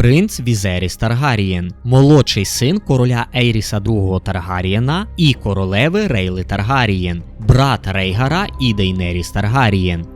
принц Візеріс Таргарієн, молодший син короля Ейріса II Таргарієна і королеви Рейли Таргарієн, брат Рейгара і Дейнеріс Таргарієн.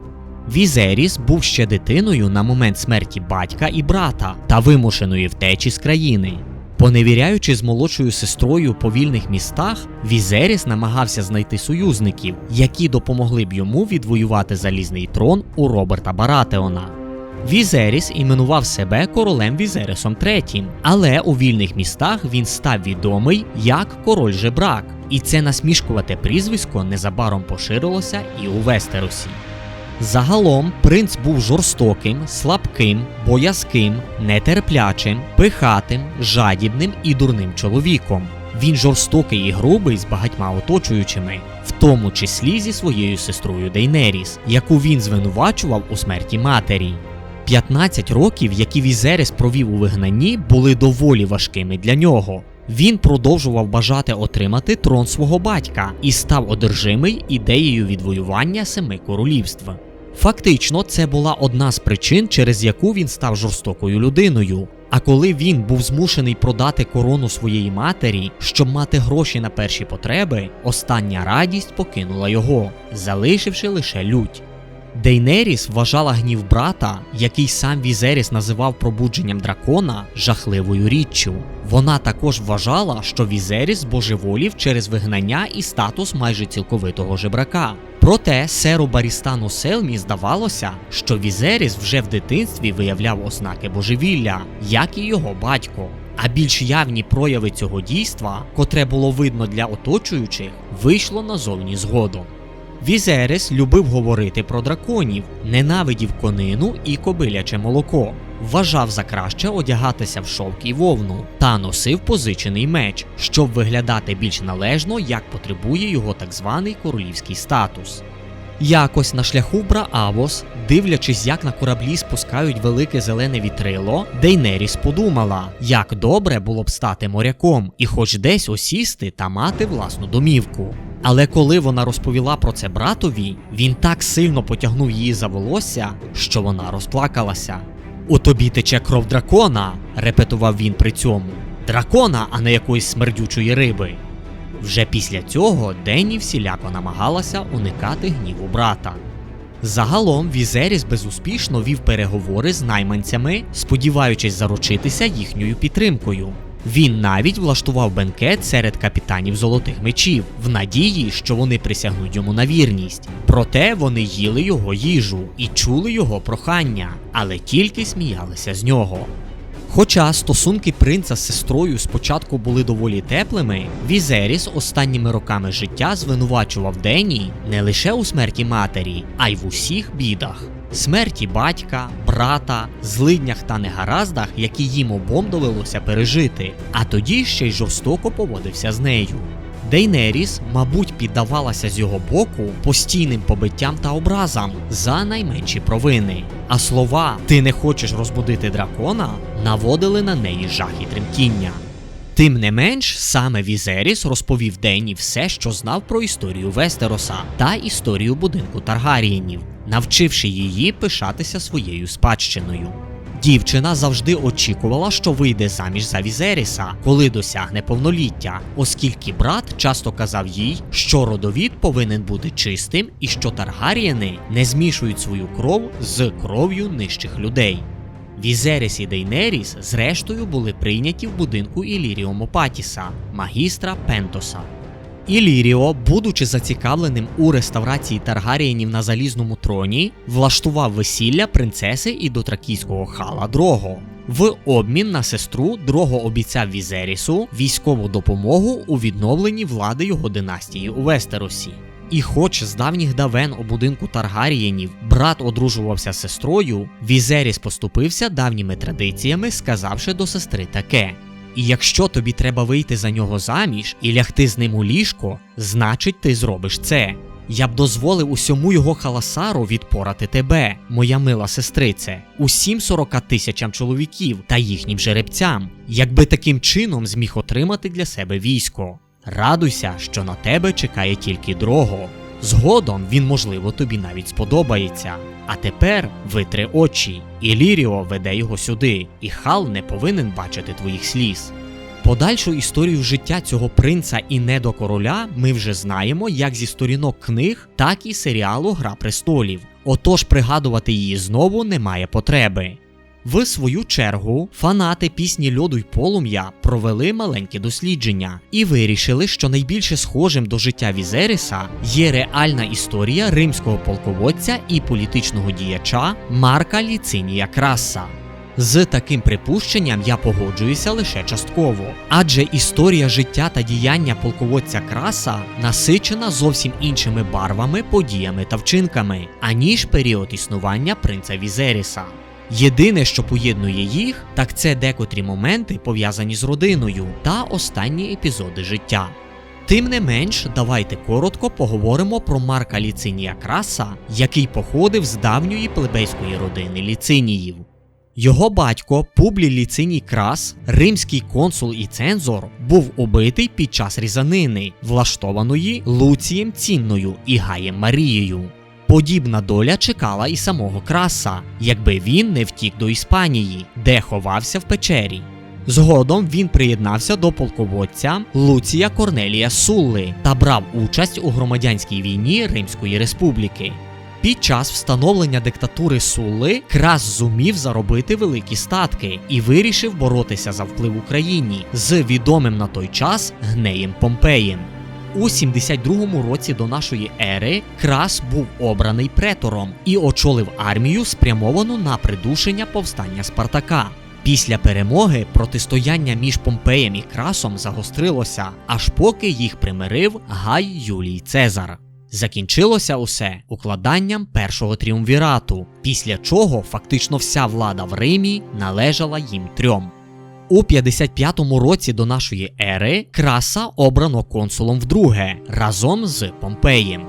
Візеріс був ще дитиною на момент смерті батька і брата та вимушеної втечі з країни. Поневіряючи з молодшою сестрою по вільних містах, Візеріс намагався знайти союзників, які допомогли б йому відвоювати залізний трон у Роберта Баратеона. Візеріс іменував себе королем Візерісом III, але у вільних містах він став відомий як король жебрак, і це насмішкувате прізвисько незабаром поширилося і у Вестеросі. Загалом принц був жорстоким, слабким, боязким, нетерплячим, пихатим, жадібним і дурним чоловіком. Він жорстокий і грубий з багатьма оточуючими, в тому числі зі своєю сестрою Дейнеріс, яку він звинувачував у смерті матері. 15 років, які Візеріс провів у вигнанні, були доволі важкими для нього. Він продовжував бажати отримати трон свого батька і став одержимий ідеєю відвоювання семи королівств. Фактично, це була одна з причин, через яку він став жорстокою людиною. А коли він був змушений продати корону своєї матері, щоб мати гроші на перші потреби, остання радість покинула його, залишивши лише лють. Дейнеріс вважала гнів брата, який сам Візеріс називав пробудженням дракона, жахливою річчю. Вона також вважала, що Візеріс божеволів через вигнання і статус майже цілковитого жебрака. Проте серу Барістану Селмі здавалося, що Візеріс вже в дитинстві виявляв ознаки божевілля, як і його батько. А більш явні прояви цього дійства, котре було видно для оточуючих, вийшло назовні згодом. Візерис любив говорити про драконів, ненавидів конину і кобиляче молоко, вважав за краще одягатися в шовк і вовну та носив позичений меч, щоб виглядати більш належно, як потребує його так званий королівський статус. Якось на шляху Браавос, дивлячись, як на кораблі спускають велике зелене вітрило, Дейнеріс подумала, як добре було б стати моряком і хоч десь осісти та мати власну домівку. Але коли вона розповіла про це братові, він так сильно потягнув її за волосся, що вона розплакалася. У тобі тече кров дракона, репетував він при цьому. Дракона, а не якоїсь смердючої риби. Вже після цього Денні всіляко намагалася уникати гніву брата. Загалом Візеріс безуспішно вів переговори з найманцями, сподіваючись заручитися їхньою підтримкою. Він навіть влаштував бенкет серед капітанів золотих мечів в надії, що вони присягнуть йому на вірність. Проте вони їли його їжу і чули його прохання, але тільки сміялися з нього. Хоча стосунки принца з сестрою спочатку були доволі теплими, Візеріс останніми роками життя звинувачував Дені не лише у смерті матері, а й в усіх бідах. Смерті батька, брата, злиднях та негараздах, які їм обом довелося пережити, а тоді ще й жорстоко поводився з нею. Дейнеріс, мабуть, піддавалася з його боку постійним побиттям та образам за найменші провини. А слова Ти не хочеш розбудити дракона наводили на неї жах і тремтіння. Тим не менш, саме Візеріс розповів Дені все, що знав про історію Вестероса та історію будинку Таргарієнів, навчивши її пишатися своєю спадщиною. Дівчина завжди очікувала, що вийде заміж за Візеріса, коли досягне повноліття, оскільки брат часто казав їй, що родовід повинен бути чистим і що Таргарієни не змішують свою кров з кров'ю нижчих людей. Візеріс і Дейнеріс зрештою були прийняті в будинку Іліріо Мопатіса, магістра Пентоса. Іліріо, будучи зацікавленим у реставрації Таргарієнів на залізному троні, влаштував весілля принцеси і дотракійського хала Дрого. В обмін на сестру Дрого обіцяв Візерісу військову допомогу у відновленні влади його династії у Вестеросі. І хоч з давніх давен у будинку Таргарієнів брат одружувався з сестрою, Візеріс поступився давніми традиціями, сказавши до сестри таке: І якщо тобі треба вийти за нього заміж і лягти з ним у ліжко, значить ти зробиш це. Я б дозволив усьому його халасару відпорати тебе, моя мила сестрице, усім 40 тисячам чоловіків та їхнім жеребцям, якби таким чином зміг отримати для себе військо. Радуйся, що на тебе чекає тільки дрого. Згодом він, можливо, тобі навіть сподобається. А тепер витри очі. Іліріо веде його сюди, і Хал не повинен бачити твоїх сліз. Подальшу історію життя цього принца і недокороля ми вже знаємо як зі сторінок книг, так і серіалу Гра престолів. Отож пригадувати її знову немає потреби. В свою чергу фанати пісні льоду й полум'я провели маленьке дослідження і вирішили, що найбільше схожим до життя Візеріса є реальна історія римського полководця і політичного діяча Марка Ліцинія Краса. З таким припущенням я погоджуюся лише частково, адже історія життя та діяння полководця Краса насичена зовсім іншими барвами, подіями та вчинками, аніж період існування принца Візеріса. Єдине, що поєднує їх, так це декотрі моменти пов'язані з родиною та останні епізоди життя. Тим не менш, давайте коротко поговоримо про Марка Ліцинія Краса, який походив з давньої плебейської родини Ліциніїв. Його батько Публій Ліциній Крас, римський консул і цензор, був убитий під час різанини, влаштованої Луцієм Цінною і Гаєм Марією. Подібна доля чекала і самого Краса, якби він не втік до Іспанії, де ховався в печері. Згодом він приєднався до полководця Луція Корнелія Сулли та брав участь у громадянській війні Римської Республіки. Під час встановлення диктатури Сулли Крас зумів заробити великі статки і вирішив боротися за вплив Україні з відомим на той час гнеєм Помпеєм. У 72-му році до нашої ери Крас був обраний претором і очолив армію, спрямовану на придушення повстання Спартака. Після перемоги протистояння між Помпеєм і Красом загострилося, аж поки їх примирив Гай Юлій Цезар. Закінчилося усе укладанням першого тріумвірату, після чого фактично вся влада в Римі належала їм трьом. У 55-му році до нашої ери Краса обрано консулом вдруге разом з Помпеєм.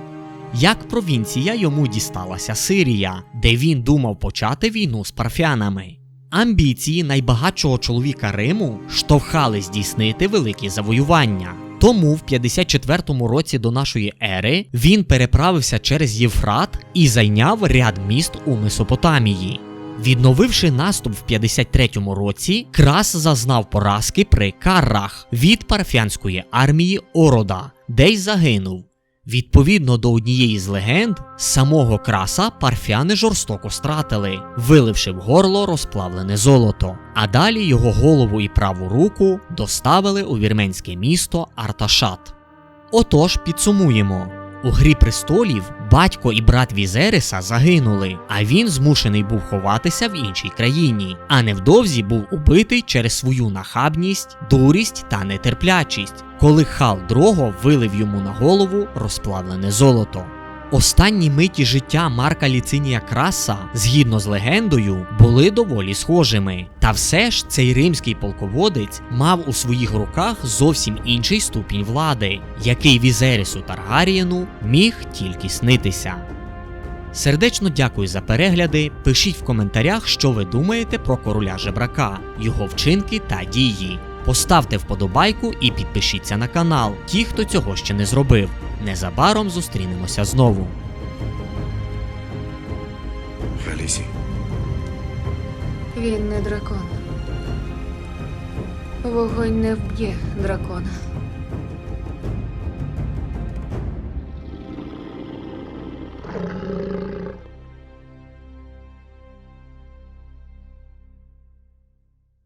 Як провінція йому дісталася Сирія, де він думав почати війну з парфянами. Амбіції найбагатшого чоловіка Риму штовхали здійснити великі завоювання. Тому в 54-му році до нашої ери він переправився через Євфрат і зайняв ряд міст у Месопотамії. Відновивши наступ в 53-му році, Крас зазнав поразки при Каррах від парфянської армії Орода, де й загинув. Відповідно до однієї з легенд, самого краса парфяни жорстоко стратили, виливши в горло розплавлене золото. А далі його голову і праву руку доставили у вірменське місто Арташат. Отож, підсумуємо. У Грі престолів батько і брат Візериса загинули, а він змушений був ховатися в іншій країні, а невдовзі був убитий через свою нахабність, дурість та нетерплячість, коли Хал Дрого вилив йому на голову розплавлене золото. Останні миті життя Марка Ліцинія Краса, згідно з легендою, були доволі схожими. Та все ж цей римський полководець мав у своїх руках зовсім інший ступінь влади, який Візерісу Таргарієну міг тільки снитися. Сердечно дякую за перегляди. Пишіть в коментарях, що ви думаєте про короля жебрака, його вчинки та дії. Поставте вподобайку і підпишіться на канал, ті, хто цього ще не зробив. Незабаром зустрінемося знову. Алісі, Він не дракон. Вогонь не вб'є дракона.